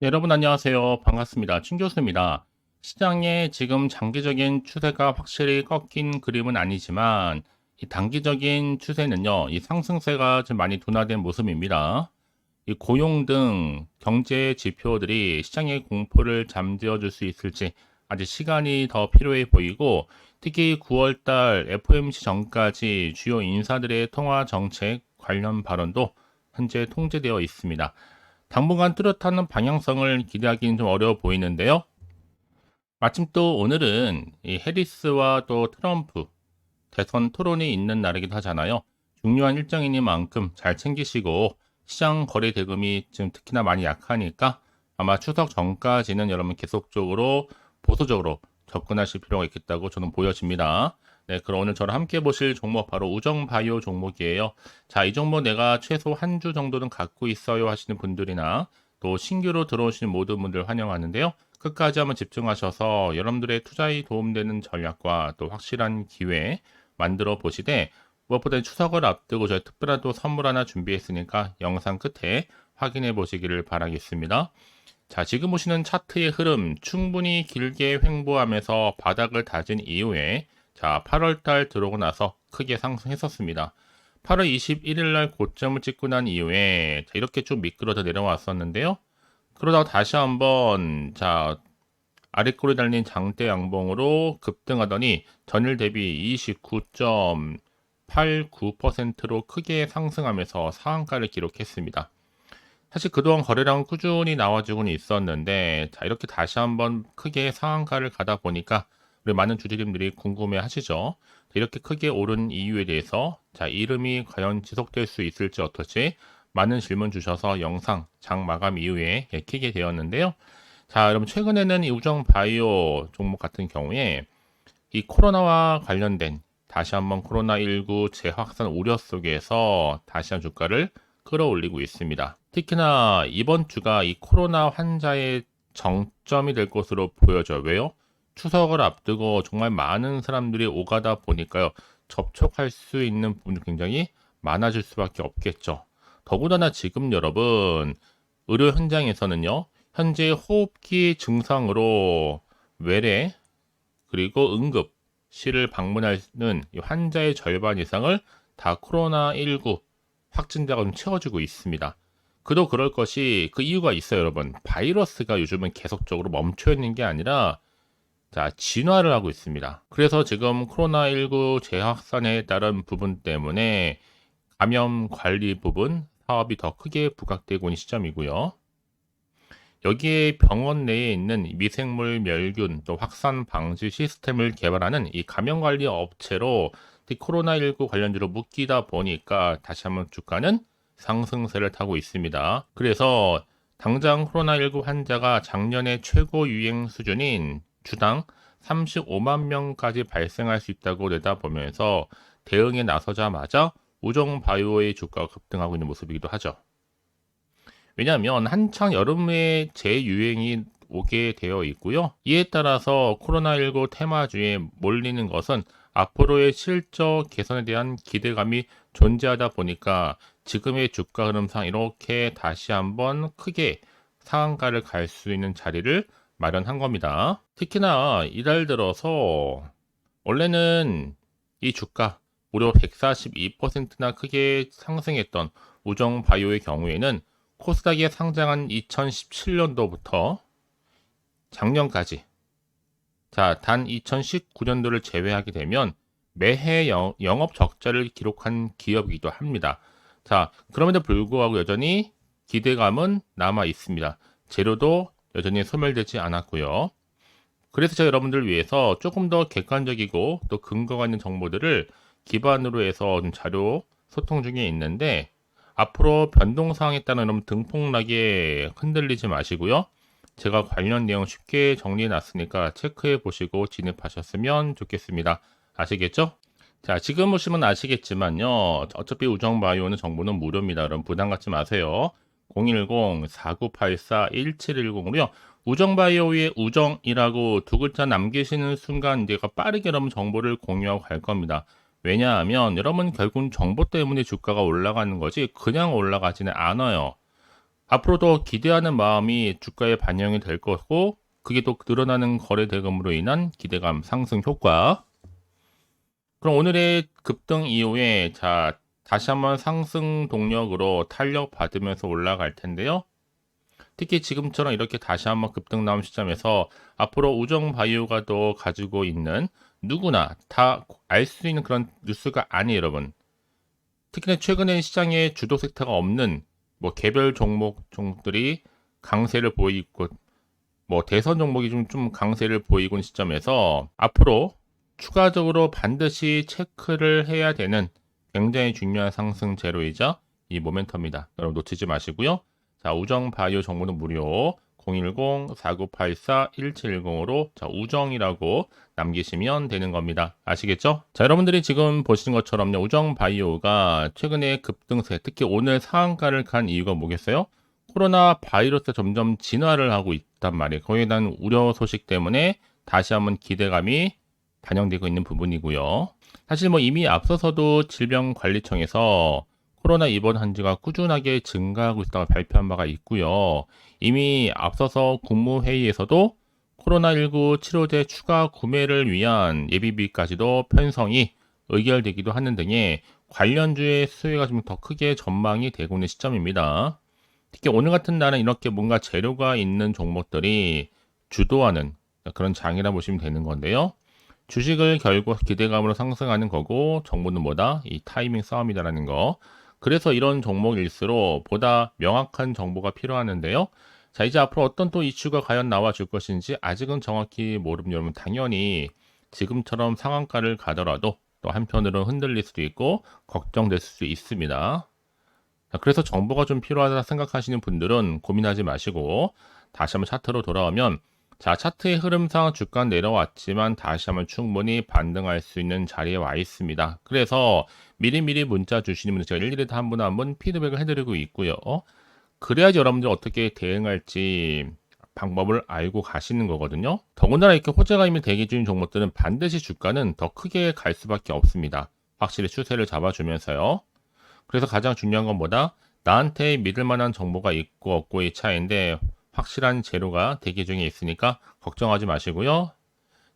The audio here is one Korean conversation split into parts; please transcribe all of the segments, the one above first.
네, 여러분 안녕하세요. 반갑습니다. 춘 교수입니다. 시장의 지금 장기적인 추세가 확실히 꺾인 그림은 아니지만 이 단기적인 추세는요, 이 상승세가 좀 많이 둔화된 모습입니다. 이 고용 등 경제 지표들이 시장의 공포를 잠재워 줄 수 있을지 아직 시간이 더 필요해 보이고 특히 9월 달 FOMC 전까지 주요 인사들의 통화 정책 관련 발언도 현재 통제되어 있습니다. 당분간 뚜렷한 방향성을 기대하기는 좀 어려워 보이는데요. 마침 또 오늘은 이 해리스와 또 트럼프 대선 토론이 있는 날이기도 하잖아요. 중요한 일정이니만큼 잘 챙기시고 시장 거래 대금이 지금 특히나 많이 약하니까 아마 추석 전까지는 여러분 계속적으로 보수적으로 접근하실 필요가 있겠다고 저는 보여집니다. 네, 그럼 오늘 저랑 함께 보실 종목 바로 우정바이오 종목이에요. 자, 이 종목 내가 최소 한 주 정도는 갖고 있어요 하시는 분들이나 또 신규로 들어오시는 모든 분들 환영하는데요. 끝까지 한번 집중하셔서 여러분들의 투자에 도움되는 전략과 또 확실한 기회 만들어 보시되 무엇보다 추석을 앞두고 저희 특별한 또 선물 하나 준비했으니까 영상 끝에 확인해 보시기를 바라겠습니다. 자, 지금 보시는 차트의 흐름 충분히 길게 횡보하면서 바닥을 다진 이후에 자, 8월 달 들어오고 나서 크게 상승했었습니다. 8월 21일 날 고점을 찍고 난 이후에 자, 이렇게 좀 미끄러져 내려왔었는데요. 그러다가 다시 한번 자, 아래꼬리 달린 장대 양봉으로 급등하더니 전일 대비 29.89%로 크게 상승하면서 상한가를 기록했습니다. 사실 그동안 거래량은 꾸준히 나와주고는 있었는데 자 이렇게 다시 한번 크게 상한가를 가다 보니까 우리 많은 주주님들이 궁금해 하시죠. 이렇게 크게 오른 이유에 대해서 자 이름이 과연 지속될 수 있을지 어떨지 많은 질문 주셔서 영상 장 마감 이후에 예, 키게 되었는데요. 자 여러분 최근에는 이 우정 바이오 종목 같은 경우에 이 코로나와 관련된 다시 한번 코로나19 재확산 우려 속에서 다시 한 주가를 끌어올리고 있습니다. 특히나 이번 주가 이 코로나 환자의 정점이 될 것으로 보여져요. 왜요? 추석을 앞두고 정말 많은 사람들이 오가다 보니까요. 접촉할 수 있는 부분이 굉장히 많아질 수밖에 없겠죠. 더군다나 지금 여러분 의료 현장에서는요. 현재 호흡기 증상으로 외래 그리고 응급실을 방문하는 환자의 절반 이상을 다 코로나19 확진자가 좀 채워주고 있습니다. 그도 그럴 것이 그 이유가 있어요, 여러분. 바이러스가 요즘은 계속적으로 멈춰 있는 게 아니라 자, 진화를 하고 있습니다. 그래서 지금 코로나19 재확산에 따른 부분 때문에 감염 관리 부분 사업이 더 크게 부각되고 있는 시점이고요. 여기에 병원 내에 있는 미생물 멸균 또 확산 방지 시스템을 개발하는 이 감염 관리 업체로 코로나19 관련주로 묶이다 보니까 다시 한번 주가는 상승세를 타고 있습니다. 그래서 당장 코로나19 환자가 작년에 최고 유행 수준인 주당 35만 명까지 발생할 수 있다고 내다보면서 대응에 나서자마자 우정 바이오의 주가가 급등하고 있는 모습이기도 하죠. 왜냐하면 한창 여름에 재유행이 오게 되어 있고요. 이에 따라서 코로나19 테마주에 몰리는 것은 앞으로의 실적 개선에 대한 기대감이 존재하다 보니까 지금의 주가 흐름상 이렇게 다시 한번 크게 상한가를 갈 수 있는 자리를 마련한 겁니다. 특히나 이달 들어서 원래는 이 주가 무려 142%나 크게 상승했던 우정 바이오의 경우에는 코스닥에 상장한 2017년도부터 작년까지 자, 단 2019년도를 제외하게 되면 매해 영, 영업 적자를 기록한 기업이기도 합니다. 자, 그럼에도 불구하고 여전히 기대감은 남아 있습니다. 재료도 여전히 소멸되지 않았고요. 그래서 제가 여러분들을 위해서 조금 더 객관적이고 또 근거가 있는 정보들을 기반으로 해서 자료 소통 중에 있는데 앞으로 변동 사항에 따른 여러분 등폭락에 흔들리지 마시고요. 제가 관련 내용 쉽게 정리해 놨으니까 체크해 보시고 진입하셨으면 좋겠습니다. 아시겠죠? 자, 지금 보시면 아시겠지만요. 어차피 우정바이오는 정보는 무료입니다. 여러분 부담 갖지 마세요. 010-4984-1710으로요. 우정바이오의 우정이라고 두 글자 남기시는 순간 내가 빠르게 여러분 정보를 공유하고 갈 겁니다. 왜냐하면 여러분 결국 정보 때문에 주가가 올라가는 거지 그냥 올라가지는 않아요. 앞으로도 기대하는 마음이 주가에 반영이 될 거고 그게 또 늘어나는 거래 대금으로 인한 기대감 상승 효과. 그럼 오늘의 급등 이후에 자 다시 한번 상승 동력으로 탄력 받으면서 올라갈 텐데요. 특히 지금처럼 이렇게 다시 한번 급등 나온 시점에서 앞으로 우정 바이오가 또 가지고 있는 누구나 다 알 수 있는 그런 뉴스가 아니에요, 여러분. 특히나 최근에 시장에 주도 섹터가 없는 뭐 개별 종목 종목들이 강세를 보이고 뭐 대선 종목이 좀, 좀 강세를 보이고 있는 시점에서 앞으로 추가적으로 반드시 체크를 해야 되는 굉장히 중요한 상승 재료이자 이 모멘텀입니다. 여러분 놓치지 마시고요. 자, 우정 바이오 정보는 무료 010-4984-1710으로 자, 우정이라고 남기시면 되는 겁니다. 아시겠죠? 자, 여러분들이 지금 보시는 것처럼요. 우정 바이오가 최근에 급등세, 특히 오늘 상한가를 간 이유가 뭐겠어요? 코로나 바이러스 점점 진화를 하고 있단 말이에요. 거기에 대한 우려 소식 때문에 다시 한번 기대감이 반영되고 있는 부분이고요. 사실 뭐 이미 앞서서도 질병관리청에서 코로나 입원 환자가 꾸준하게 증가하고 있다고 발표한 바가 있고요. 이미 앞서서 국무회의에서도 코로나19 치료제 추가 구매를 위한 예비비까지도 편성이 의결되기도 하는 등의 관련주의 수혜가 좀 더 크게 전망이 되고 있는 시점입니다. 특히 오늘 같은 날은 이렇게 뭔가 재료가 있는 종목들이 주도하는 그런 장이라 보시면 되는 건데요. 주식을 결국 기대감으로 상승하는 거고 정보는 뭐다? 이 타이밍 싸움이다라는 거. 그래서 이런 종목일수록 보다 명확한 정보가 필요하는데요. 자, 이제 앞으로 어떤 또 이슈가 과연 나와 줄 것인지 아직은 정확히 모르면 여러분 당연히 지금처럼 상한가를 가더라도 또 한편으로는 흔들릴 수도 있고 걱정될 수도 있습니다. 자, 그래서 정보가 좀 필요하다 생각하시는 분들은 고민하지 마시고 다시 한번 차트로 돌아오면 자, 차트의 흐름상 주가 내려왔지만 다시 한번 충분히 반등할 수 있는 자리에 와 있습니다. 그래서 미리미리 문자 주시는 분들 제가 일일이 다 한 분 한 분 피드백을 해드리고 있고요. 그래야지 여러분들 어떻게 대응할지 방법을 알고 가시는 거거든요. 더군다나 이렇게 호재가 이미 대기 중인 종목들은 반드시 주가는 더 크게 갈 수밖에 없습니다. 확실히 추세를 잡아주면서요. 그래서 가장 중요한 건 뭐다? 나한테 믿을 만한 정보가 있고 없고의 차이인데 확실한 재료가 대기 중에 있으니까 걱정하지 마시고요.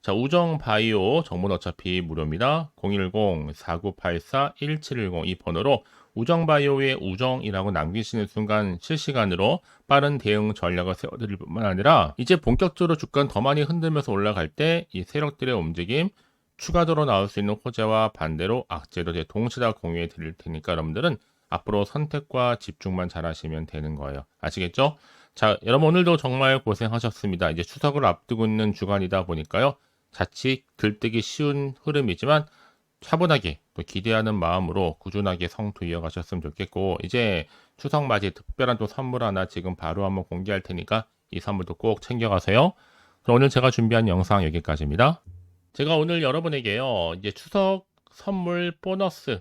자, 우정 바이오 정보는 어차피 무료입니다. 010-4984-1710 이 번호로 우정 바이오의 우정이라고 남기시는 순간 실시간으로 빠른 대응 전략을 세워드릴 뿐만 아니라 이제 본격적으로 주가는 더 많이 흔들면서 올라갈 때 이 세력들의 움직임 추가적으로 나올 수 있는 호재와 반대로 악재도 동시에 다 공유해 드릴 테니까 여러분들은 앞으로 선택과 집중만 잘 하시면 되는 거예요. 아시겠죠? 자, 여러분 오늘도 정말 고생하셨습니다. 이제 추석을 앞두고 있는 주간이다 보니까요. 자칫 들뜨기 쉬운 흐름이지만 차분하게 또 기대하는 마음으로 꾸준하게 성투 이어가셨으면 좋겠고 이제 추석 맞이 특별한 또 선물 하나 지금 바로 한번 공개할 테니까 이 선물도 꼭 챙겨가세요. 그럼 오늘 제가 준비한 영상 여기까지입니다. 제가 오늘 여러분에게요 이제 추석 선물 보너스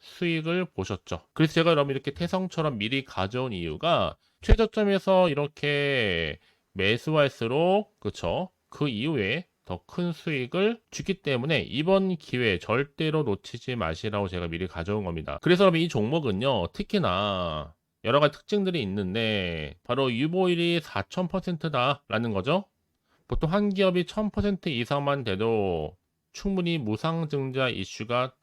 수익을 보셨죠. 그래서 제가 여러분 이렇게 태성처럼 미리 가져온 이유가 최저점에서 이렇게 매수할수록 그쵸? 그 이후에 더 큰 수익을 주기 때문에 이번 기회 절대로 놓치지 마시라고 제가 미리 가져온 겁니다. 그래서 여러분 이 종목은요 특히나 여러 가지 특징들이 있는데 바로 유보율이 4000%다라는 거죠. 보통 한 기업이 1000% 이상만 돼도 충분히 무상증자 이슈가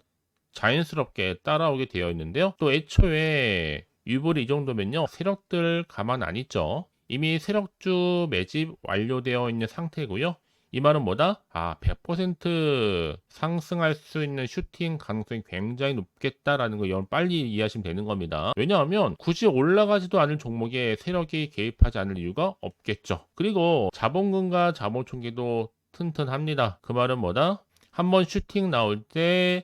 자연스럽게 따라오게 되어 있는데요. 또 애초에 유보율이 이 정도면요. 세력들 가만 안 있죠. 이미 세력주 매집 완료되어 있는 상태고요. 이 말은 뭐다? 아, 100% 상승할 수 있는 슈팅 가능성이 굉장히 높겠다라는 거 여러분 빨리 이해하시면 되는 겁니다. 왜냐하면 굳이 올라가지도 않을 종목에 세력이 개입하지 않을 이유가 없겠죠. 그리고 자본금과 자본총계도 튼튼합니다. 그 말은 뭐다? 한번 슈팅 나올 때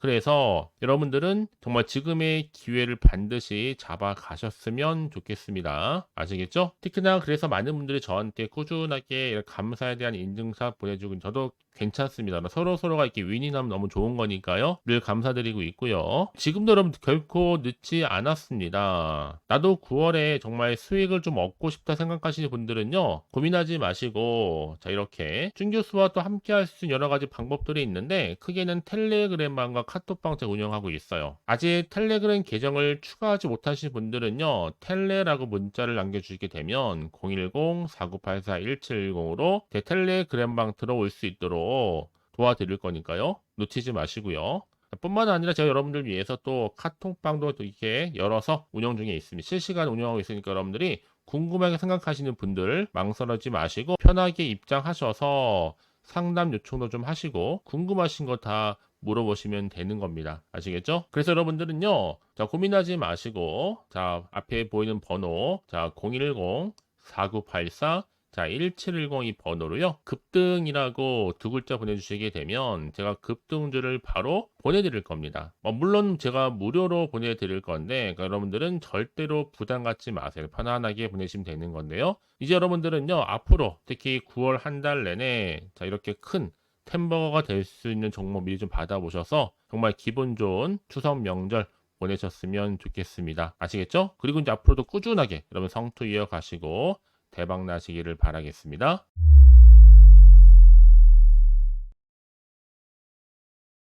그래서 여러분들은 정말 지금의 기회를 반드시 잡아 가셨으면 좋겠습니다. 아시겠죠? 특히나 그래서 많은 분들이 저한테 꾸준하게 감사에 대한 인증샷 보내주고 저도 괜찮습니다. 서로 서로가 이렇게 윈이 나면 너무 좋은 거니까요. 늘 감사드리고 있고요. 지금도 여러분 결코 늦지 않았습니다. 나도 9월에 정말 수익을 좀 얻고 싶다 생각하시는 분들은요. 고민하지 마시고 자 이렇게 준교수와 또 함께 할 수 있는 여러 가지 방법들이 있는데 크게는 텔레그램방과 카톡방 제가 운영하고 있어요. 아직 텔레그램 계정을 추가하지 못하신 분들은요. 텔레라고 문자를 남겨주시게 되면 010-4984-1710으로 제 텔레그램방 들어올 수 있도록 도와드릴 거니까요. 놓치지 마시고요. 뿐만 아니라 제가 여러분들 위해서 또 카톡방도 또 이렇게 열어서 운영 중에 있습니다. 실시간 운영하고 있으니까 여러분들이 궁금하게 생각하시는 분들 망설이지 마시고 편하게 입장하셔서 상담 요청도 좀 하시고 궁금하신 거 다 물어보시면 되는 겁니다. 아시겠죠? 그래서 여러분들은요, 자, 고민하지 마시고, 자, 앞에 보이는 번호, 자, 010 4984 자, 1710 이 번호로요. 급등이라고 두 글자 보내주시게 되면 제가 급등주를 바로 보내드릴 겁니다. 어, 물론 제가 무료로 보내드릴 건데 그러니까 여러분들은 절대로 부담 갖지 마세요. 편안하게 보내시면 되는 건데요. 이제 여러분들은요. 앞으로 특히 9월 한 달 내내 자 이렇게 큰 템버거가 될 수 있는 종목 미리 좀 받아보셔서 정말 기분 좋은 추석 명절 보내셨으면 좋겠습니다. 아시겠죠? 그리고 이제 앞으로도 꾸준하게 여러분 성투 이어가시고 대박 나시기를 바라겠습니다.